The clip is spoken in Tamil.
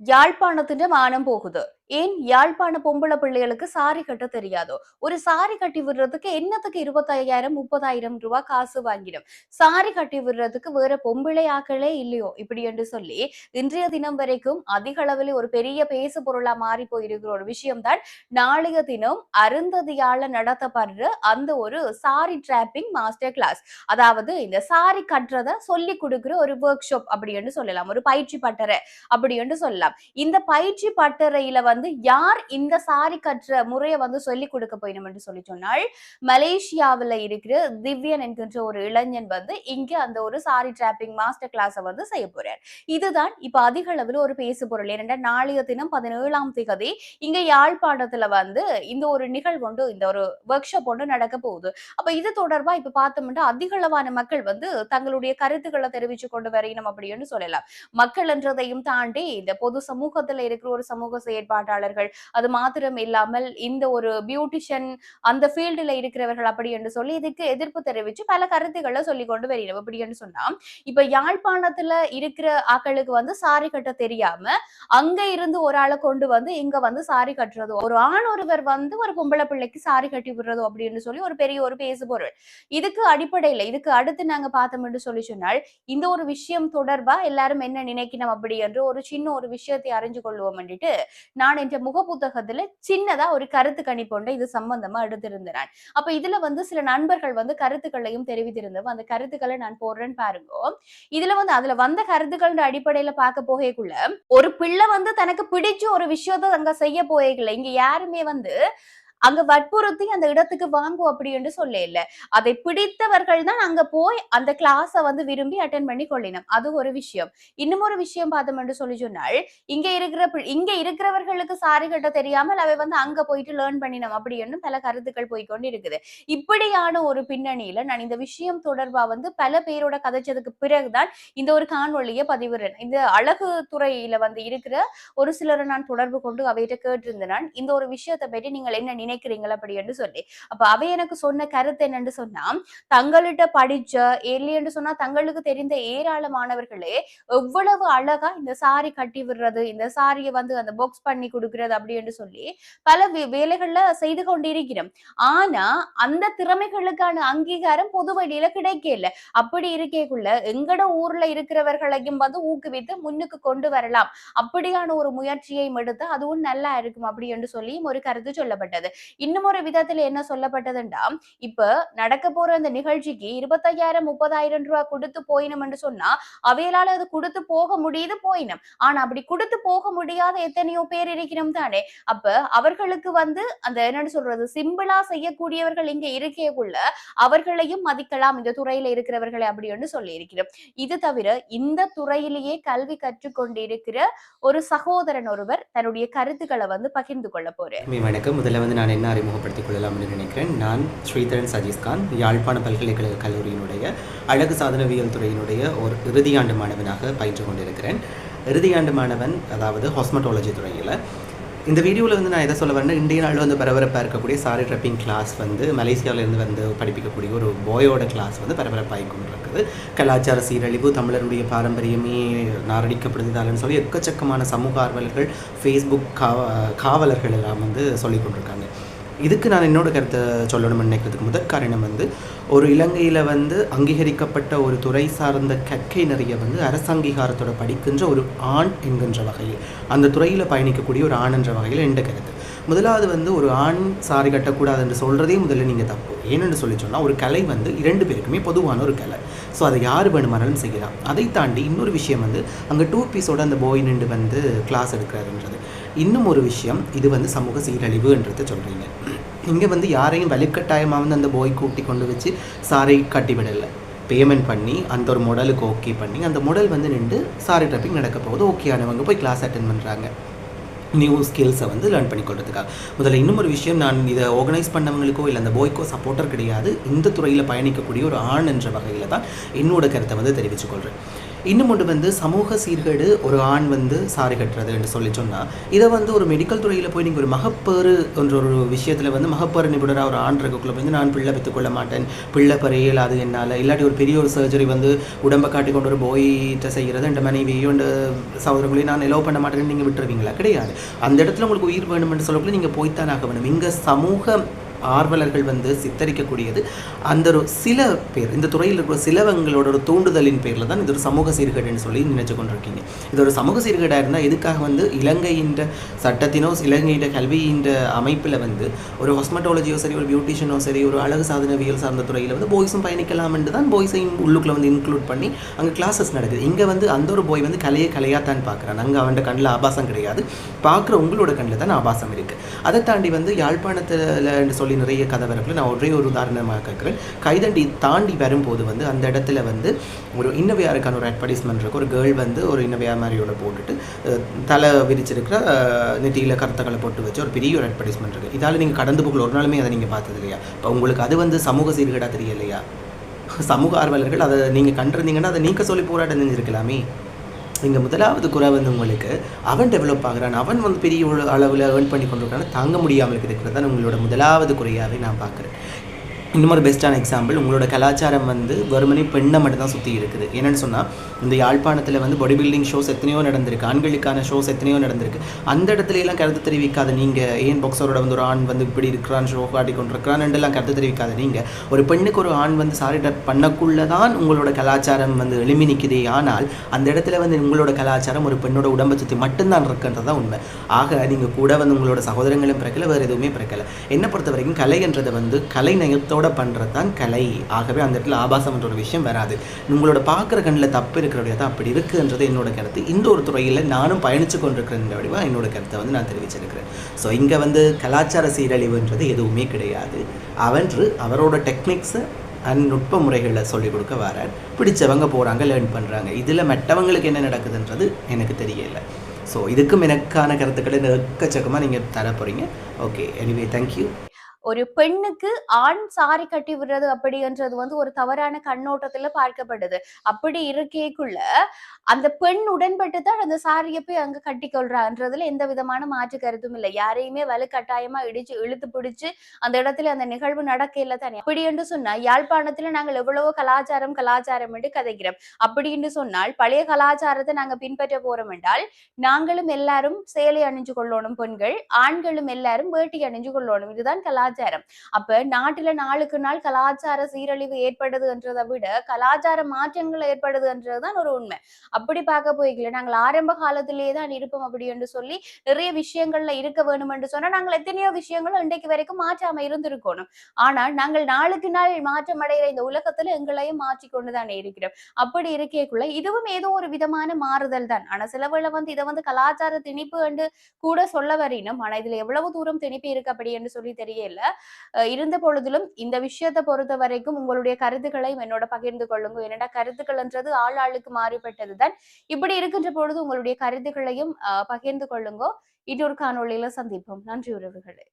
யாழ்ப்பாணத்தின் மானம் போகுது ஏன் யாழ்ப்பாண பொம்பளை பிள்ளைகளுக்கு சாரி கட்ட தெரியாதோ? ஒரு சாரி கட்டி விடுறதுக்கு என்னத்துக்கு இருபத்தாயிரம் முப்பதாயிரம் ரூபாய் காசு வாங்கிடும்? சாரி கட்டி விடுறதுக்கு வேற பொம்பளை ஆக்களே இல்லையோ? இப்படி என்று சொல்லி இன்றைய தினம் வரைக்கும் அதிக அளவில் ஒரு பெரிய பேசு பொருளா மாறி போயிருக்கிற ஒரு விஷயம்தான் நாளைய தினம் அருந்ததியால நடத்தப்படுற அந்த ஒரு சாரி டிராப்பிங் மாஸ்டர் கிளாஸ் அதாவது இந்த சாரி கட்டுறத சொல்லி கொடுக்குற ஒரு ஒர்க் ஷாப் அப்படி என்று சொல்லலாம். ஒரு பயிற்சி பட்டறை அப்படி என்று சொல்லலாம். இந்த பயிற்சி பட்டறையில வந்து யார் இந்த சாரி கற்ற முறையை வந்து சொல்லி கொடுக்க போயிடும் என்று சொல்லி சொன்னால் மலேசியாவுல இருக்கிற திவ்யன் என்கின்ற ஒரு இளைஞன் வந்து இங்க அந்த ஒரு சாரி டிராப்பிங் மாஸ்டர் கிளாஸை வந்து செய்ய போறார். இதுதான் இப்ப அதிக அளவில் ஒரு பேசு பொருள். ஏனென்றால் நாளைய தினம் பதினேழாம் திகதி இங்க யாழ்ப்பாணத்துல வந்து இந்த ஒரு நிகழ்வு ஒன்று இந்த ஒரு ஒர்க் ஷாப் ஒன்று நடக்க போகுது. அப்ப இது தொடர்பா இப்ப பார்த்தோம்னா அதிக அளவான மக்கள் வந்து தங்களுடைய கருத்துக்களை தெரிவிச்சு கொண்டு வரையணும் அப்படின்னு சொல்லலாம். மக்கள் என்றதையும் தாண்டி இந்த பொது சமூகத்துல இருக்கிற ஒரு சமூக செயற்பாடு போராட்டாளர்கள். அது மாத்திரம் இல்லாமல் இந்த ஒரு பியூட்டிஷியன் அந்த ஃபீல்டுல இருக்கிறவர்கள் அப்படி என்று சொல்லி இதுக்கு எதிர்ப்பு தெரிவிச்சு பல கருத்துக்களை சொல்லி கொண்டு வருகிறோம் அப்படி என்று சொன்னா இப்ப யாழ்ப்பாணத்துல இருக்கிற ஆக்களுக்கு வந்து சாரி கட்ட தெரியாம அங்க இருந்து ஒரு ஆளை கொண்டு வந்து இங்க வந்து சாரி கட்டுறதோ ஒரு ஆண் ஒருவர் வந்து ஒரு பொம்பளை பிள்ளைக்கு சாரி கட்டி விடுறதோ அப்படின்னு சொல்லி ஒரு பெரிய ஒரு பேசு பொருள் இதுக்கு அடிப்படையில இதுக்கு அடுத்து நாங்க பார்த்தோம் என்று சொல்லி சொன்னால் இந்த ஒரு விஷயம் தொடர்பா எல்லாரும் என்ன நினைக்கணும் அப்படி என்று ஒரு சின்ன ஒரு விஷயத்தை அறிஞ்சு கொள்வோம் பண்ணிட்டு நான் என்ற முகப்புத்தகத்துல சின்னதா ஒரு கருத்து கணிப்பொண்டை இது சம்பந்தமா எடுத்திருந்தேன் அப்ப இதுல வந்து சில நண்பர்கள் வந்து கருத்துக்களையும் தெரிவித்திருந்தவ அந்த கருத்துக்களை நான் போடுறேன்னு பாருங்க. இதுல வந்து அதுல வந்த கருத்துக்கள் அடிப்படையில பார்க்க போகக்குள்ள ஒரு பிள்ளை வந்து தனக்கு பிடிச்ச ஒரு விஷயத்த அங்க செய்ய போகல இங்க யாருமே வந்து அங்க வற்புறுத்தி அந்த இடத்துக்கு வாங்கும் அப்படி என்று சொல்ல இல்ல. அதை பிடித்தவர்கள் தான் அங்க போய் அந்த கிளாஸ வந்து விரும்பி அட்டன் பண்ணி கொள்ளினம். அது ஒரு விஷயம். இன்னும் ஒரு விஷயம் பார்த்தோம் என்று சொல்லி சொன்னால் இங்க இருக்கிற இங்க இருக்கிறவர்களுக்கு சாரி கட்ட தெரியாமல் அவை வந்து அங்க போயிட்டு லேர்ன் பண்ணினோம் அப்படின்னு பல கருத்துக்கள் போய்க்கொண்டு இருக்குது இப்படியான ஒரு பின்னணியில நான் இந்த விஷயம் தொடர்பா வந்து பல பேரோட கதைச்சதுக்கு பிறகுதான் இந்த ஒரு காணொலியை பதிவிடுறேன் இந்த அழகு துறையில வந்து இருக்கிற ஒரு சிலரை நான் தொடர்பு கொண்டு அவையிட்ட கேட்டிருந்தேன் நான். இந்த ஒரு விஷயத்தை பற்றி நீங்கள் என்ன நினைக்கிறீங்கள் அப்படி என்று சொல்லி. அப்ப அவ எனக்கு சொன்ன கருத்து என்னன்னு சொன்னா தங்கள்கிட்ட படிச்ச இல்லையென்று சொன்னா தங்களுக்கு தெரிந்த ஏராளமானவர்களே எவ்வளவு அழகா இந்த சாரி கட்டி விடுறது இந்த சாரியை வந்து அந்த பாக்ஸ் பண்ணி கொடுக்கறது அப்படி என்று சொல்லி பல வே- வேலைகள்ல செய்து கொண்டிருக்கிறோம். ஆனா அந்த திறமைகளுக்கான அங்கீகாரம் பொது வழியில கிடைக்கல. அப்படி இருக்கேக்குள்ள எங்கட ஊர்ல இருக்கிறவர்களையும் வந்து ஊக்குவித்து முன்னுக்கு கொண்டு வரலாம். அப்படியான ஒரு முயற்சியையும் எடுத்து அதுவும் நல்லா இருக்கும் அப்படி என்று சொல்லியும் ஒரு கருத்து சொல்லப்பட்டது. இன்னும் ஒரு விதத்துல என்ன சொல்லப்பட்டதுண்டா? இப்ப நடக்க போற அந்த நிகழ்ச்சிக்கு இருபத்தையாயிரம் முப்பதாயிரம் ரூபாய் கொடுத்து போயினம் என்று சொன்னா அவையலால அது கொடுத்து போக முடியுது போயினம். ஆனா அப்படி கொடுத்து போக முடியாத எத்தனையோ பேர் இருக்கிறோம் தானே? அப்ப அவர்களுக்கு வந்து அந்த என்னன்னு சொல்றது சிம்பிளா செய்யக்கூடியவர்கள் இங்க இருக்கேக்குள்ள அவர்களையும் மதிக்கலாம். இந்த துறையில இருக்கிறவர்களை அப்படின்னு சொல்லி இருக்கிறோம் இது தவிர இந்த துறையிலேயே கல்வி கற்றுக்கொண்டிருக்கிற ஒரு சகோதரன் ஒருவர் தன்னுடைய கருத்துக்களை வந்து பகிர்ந்து கொள்ள போறேன் வணக்கம். முதல்ல வந்து நான் என்ன அறிமுகப்படுத்திக் கொள்ளலாம்னு நினைக்கிறேன். நான் ஸ்ரீதரன் சஜீஸ்கான் யாழ்ப்பாண பல்கலைக்கழக கல்லூரியினுடைய அழகு சாதனவியல் துறையினுடைய ஒரு இறுதியாண்டு மாணவனாக பயின்று கொண்டிருக்கிறேன். இறுதியாண்டு மாணவன் அதாவது ஹாஸ்மட்டாலஜி துறையில். இந்த வீடியோவில் வந்து நான் எதை சொல்ல வரேன்னா இந்திய நாள் வந்து பரபரப்பாக இருக்கக்கூடிய சாரி ட்ரப்பிங் கிளாஸ் வந்து மலேசியாவிலேருந்து வந்து படிப்பிக்கக்கூடிய ஒரு போயோட கிளாஸ் வந்து பரபரப்பாகி கொண்டிருக்குது. கலாச்சார சீரழிவு தமிழருடைய பாரம்பரியமே நாரடிக்கப்படுதாலன்னு சொல்லி எக்கச்சக்கமான சமூக ஆர்வலர்கள் ஃபேஸ்புக் காவ காவலர்கள் எல்லாம் வந்து சொல்லி கொண்டிருக்காங்க. இதுக்கு நான் என்னோட கருத்தை சொல்லணும்னு நினைக்கிறதுக்கு முதற் காரணம் வந்து ஒரு இலங்கையில் வந்து அங்கீகரிக்கப்பட்ட ஒரு துறை சார்ந்த கற்கை நிறைய வந்து அரசாங்கீகாரத்தோட படிக்கின்ற ஒரு ஆண் என்கின்ற வகையில் அந்த துறையில் பயணிக்கக்கூடிய ஒரு ஆண் என்ற வகையில் என்ற கருத்து. முதலாவது வந்து ஒரு ஆண் சாரி கட்டக்கூடாது என்று சொல்கிறதே முதல்ல நீங்கள் தப்பு. ஏனென்று சொல்லி சொன்னால் ஒரு கலை வந்து இரண்டு பேருக்குமே பொதுவான ஒரு கலை. ஸோ அதை யார் வேணுமானாலும் செய்யலாம். அதை தாண்டி இன்னொரு விஷயம் வந்து அங்கே டூ பீஸோட அந்த போய் நின்று வந்து கிளாஸ் எடுக்கிறாருன்றது. இன்னும் ஒரு விஷயம் இது வந்து சமூக சீரழிவுன்றதை சொல்கிறீங்க இங்கே வந்து யாரையும் வலுக்கட்டாயமாக வந்து அந்த போய் கூட்டி கொண்டு வச்சு சாரை கட்டி விடலை. பேமெண்ட் பண்ணி அந்த ஒரு மாடலுக்கு ஓகே பண்ணி அந்த மாடல் வந்து நின்று சாரி ட்ரப்பிங் நடக்க போகுது. ஓகே ஆனவங்க போய் கிளாஸ் அட்டன் பண்ணுறாங்க நியூ ஸ்கில்ஸை வந்து லேர்ன் பண்ணிக்கொள்றதுக்காக முதல்ல இன்னும் ஒரு விஷயம் நான் இதை ஆர்கனைஸ் பண்ணவங்களுக்கோ இல்லை அந்த போய்க்கோ சப்போர்ட்டர் கிடையாது. இந்த துறையில் பயணிக்கக்கூடிய ஒரு ஆண் என்ற வகையில் தான் என்னோட கருத்தை வந்து தெரிவித்துக்கொள்கிறேன் இன்னும் ஒன்று வந்து சமூக சீர்கேடு ஒரு ஆண் வந்து சாரி கட்டுறது என்று சொல்லி சொன்னால் இதை வந்து ஒரு மெடிக்கல் துறையில் போய் நீங்கள் ஒரு மகப்பேறு என்ற ஒரு விஷயத்தில் வந்து மகப்பேறு நிபுணராக ஒரு ஆண் இருக்கக்குள்ள வந்து நான் பிள்ளை பெற்றுக்கொள்ள மாட்டேன். பிள்ளை பெறையல் அது என்னால். இல்லாட்டி ஒரு பெரிய ஒரு சர்ஜரி வந்து உடம்பை காட்டி கொண்டு ஒரு போயிட்ட செய்கிறது என்ற மனைவியோ என்ற சகோதரங்களையும் நான் எலோவ் பண்ண மாட்டேன்னு நீங்கள் விட்டுருவீங்களா? கிடையாது. அந்த இடத்துல உங்களுக்கு உயிர் வேணும்னு சொல்லக்குள்ள நீங்கள் போய்த்தான் ஆக வேணும். இங்கே சமூக ஆர்வலர்கள் வந்து சித்தரிக்கக்கூடியது. அந்த ஒரு சில பேர் இந்த துறையில் இருக்கிற சிலவங்களோட ஒரு தூண்டுதலின் பேரில் தான் இது ஒரு சமூக சீர்கேடுன்னு சொல்லி நினைச்சு கொண்டிருக்கீங்க. இது ஒரு சமூக சீர்கேடாக இருந்தால் எதுக்காக வந்து இலங்கையின் சட்டத்தினோ இலங்கையின் கல்வியின் அமைப்பில் வந்து ஒரு ஹாஸ்மெட்டாலஜியோ சரி ஒரு பியூட்டிஷியனோ சரி ஒரு அழகு சாதனவியல் சார்ந்த துறையில் வந்து பாய்ஸும் பயணிக்கலாம் என்று தான் பாய்ஸையும் உள்ளுக்குள்ளே வந்து இன்க்ளூட் பண்ணி அங்கே கிளாஸஸ் நடக்குது. இங்கே வந்து அந்த ஒரு பாய் வந்து கலையை கலையாக தான் பார்க்குறான். அங்கே அவன் கண்ணில் ஆபாசம் கிடையாது. பார்க்குற உங்களோட கண்ணில் தான் ஆபாசம் இருக்குது அதை தாண்டி வந்து யாழ்ப்பாணத்தில் சொல்லி நிறைய கதை வரக்குள்ள நான் ஒரே ஒரு உதாரணமாக கேட்குறேன். கைதண்டி தாண்டி வரும்போது வந்து அந்த இடத்துல வந்து ஒரு இன்னவையாருக்கான ஒரு அட்வர்டைஸ்மெண்ட் இருக்கு. ஒரு கேர்ள் வந்து ஒரு இன்னவையார் மாதிரியோட போட்டுட்டு தலை விரிச்சிருக்கிற நெட்டியில் கருத்தக்களை போட்டு வச்சு ஒரு பெரிய ஒரு அட்வர்டைஸ்மெண்ட் இருக்குது இதால் நீங்கள் கடந்து போகல. ஒரு நாளுமே அதை நீங்கள் பார்த்தது இல்லையா? இப்போ உங்களுக்கு அது வந்து சமூக சீர்கேடாக தெரியலையா? சமூக ஆர்வலர்கள் அதை நீங்கள் கண்டிருந்தீங்கன்னா அதை நீக்க சொல்லி போராட்டம் செஞ்சுருக்கலாமே. இங்கே முதலாவது குறை வந்து உங்களுக்கு அவன் டெவலப் ஆகிறான் அவன் வந்து பெரிய ஒரு அளவில் ஏர்ன் பண்ணி கொண்டிருக்கான தாங்க முடியாமல் இருக்கிறது. தான் உங்களோட முதலாவது குறையாகவே நான் பார்க்குறேன். இன்னும் ஒரு பெஸ்ட்டான எக்ஸாம்பிள் உங்களோட கலாச்சாரம் வந்து வெறுமனே பெண்ணை மட்டும் தான் சுற்றி இருக்குது. என்னென்னு சொன்னால் இந்த யாழ்ப்பாணத்தில் வந்து பாடி பில்டிங் ஷோஸ் எத்தனையோ நடந்திருக்கு ஆண்களுக்கான ஷோஸ் எத்தனையோ நடந்திருக்கு. அந்த இடத்துல எல்லாம் கருத்து தெரிவிக்காத நீங்கள் ஏன் பாக்ஸரோட வந்து ஒரு ஆண் வந்து இப்படி இருக்கிறான் ஷோ காட்டி கொண்டிருக்கிறான்னுலாம் கருத்து தெரிவிக்காத நீங்கள் ஒரு பெண்ணுக்கு ஒரு ஆண் வந்து சாரி டட் பண்ணக்குள்ள தான் உங்களோட கலாச்சாரம் வந்து எழுமி நிற்குதே ஆனால் அந்த இடத்துல வந்து உங்களோட கலாச்சாரம் ஒரு பெண்ணோட உடம்பை சுற்றி மட்டும்தான் இருக்குன்றது தான் உண்மை. ஆக நீங்கள் கூட வந்து உங்களோட சகோதரங்களும் பிறக்கலை வேறு எதுவுமே பிறக்கலை. என்னை பொறுத்த வரைக்கும் கலைன்றதை வந்து கலை நயத்தோட பண்ணுறது தான் கலை. ஆகவே அந்த இடத்துல ஆபாசம்ன்ற ஒரு விஷயம் வராது. உங்களோட பார்க்குற கண்ணில் தப்பு இருக்கிற தான் அப்படி இருக்குன்றது என்னோட கருத்து. இந்த ஒரு துறையில் நானும் பயணித்து கொண்டிருக்கிறேன் வடிவாக என்னோட கருத்தை வந்து நான் தெரிவிச்சிருக்கிறேன். ஸோ இங்கே வந்து கலாச்சார சீரழிவுன்றது எதுவுமே கிடையாது. அவன்று அவரோட டெக்னிக்ஸை அண்ட் நுட்ப முறைகளில் சொல்லிக் கொடுக்க வரார். பிடிச்சவங்க போகிறாங்க லேர்ன் பண்ணுறாங்க இதில் மற்றவங்களுக்கு என்ன நடக்குதுன்றது எனக்கு தெரியல. ஸோ இதுக்கும் எனக்கான கருத்துக்களை எக்கச்சக்கமாக நீங்கள் தர போகிறீங்க ஓகே எனிவே தேங்க்யூ ஒரு பெண்ணுக்கு ஆண் சாரி கட்டி விடுறது அப்படின்றது வந்து ஒரு தவறான கண்ணோட்டத்துல பார்க்கப்படுது. அப்படி இருக்கேக்குள்ள அந்த பெண் உடன்பட்டு தான் அந்த சாரியை போய் அங்க கட்டி கொள்றான்றதுல எந்த விதமான மாற்று கருத்தும் இல்லை. யாரையுமே வலுக்கட்டாயமா இடிச்சு இழுத்து பிடிச்சு அந்த இடத்துல அந்த நிகழ்வு நடக்கல தானே அப்படி என்று சொன்னா யாழ்ப்பாணத்துல நாங்கள் எவ்வளவோ கலாச்சாரம் கலாச்சாரம் என்று கதைக்கிறோம். அப்படி என்று சொன்னால் பழைய கலாச்சாரத்தை நாங்க பின்பற்ற போறோம் என்றால் நாங்களும் எல்லாரும் சேலை அணிஞ்சு கொள்ளணும் பெண்கள் ஆண்களும் எல்லாரும் வேட்டி அணிஞ்சு கொள்ளணும். இதுதான் கலாச்சாரம் கலாச்சாரம். அப்ப நாட்டுல நாளுக்கு நாள் கலாச்சார சீரழிவு ஏற்படுது என்றதை விட கலாச்சார மாற்றங்கள் ஏற்படுது என்றதுதான் ஒரு உண்மை. அப்படி பார்க்க போய்க்கல. நாங்கள் ஆரம்ப காலத்திலேயே தான் இருப்போம் அப்படி என்று சொல்லி நிறைய விஷயங்கள்ல இருக்க வேணும் என்று சொன்னா நாங்கள் எத்தனையோ விஷயங்கள் இன்றைக்கு வரைக்கும் மாற்றாம இருந்திருக்கணும். ஆனால் நாங்கள் நாளுக்கு நாள் மாற்றம் அடைகிற இந்த உலகத்துல எங்களையும் மாற்றிக்கொண்டு தானே இருக்கிறோம். அப்படி இருக்கேக்குள்ள இதுவும் ஏதோ ஒரு விதமான மாறுதல் தான். ஆனா சிலவுல வந்து இதை வந்து கலாச்சார திணிப்பு என்று கூட சொல்ல வரினும் ஆனா இதுல எவ்வளவு தூரம் திணிப்பு இருக்கு அப்படி என்று சொல்லி தெரியல. இல்ல இருந்த பொழுதிலும் இந்த விஷயத்தை பொறுத்த வரைக்கும் உங்களுடைய கருத்துக்களை என்னோட பகிர்ந்து கொள்ளுங்க. என்னடா கருத்துக்கள்ன்றது ஆள் ஆளுக்கு மாறுபட்டதுதான் இப்படி இருக்கின்ற பொழுது உங்களுடைய கருத்துக்களையும் பகிர்ந்து கொள்ளுங்க. இன்னொரு காணொளியில சந்திப்போம். நன்றி உறவுகளே.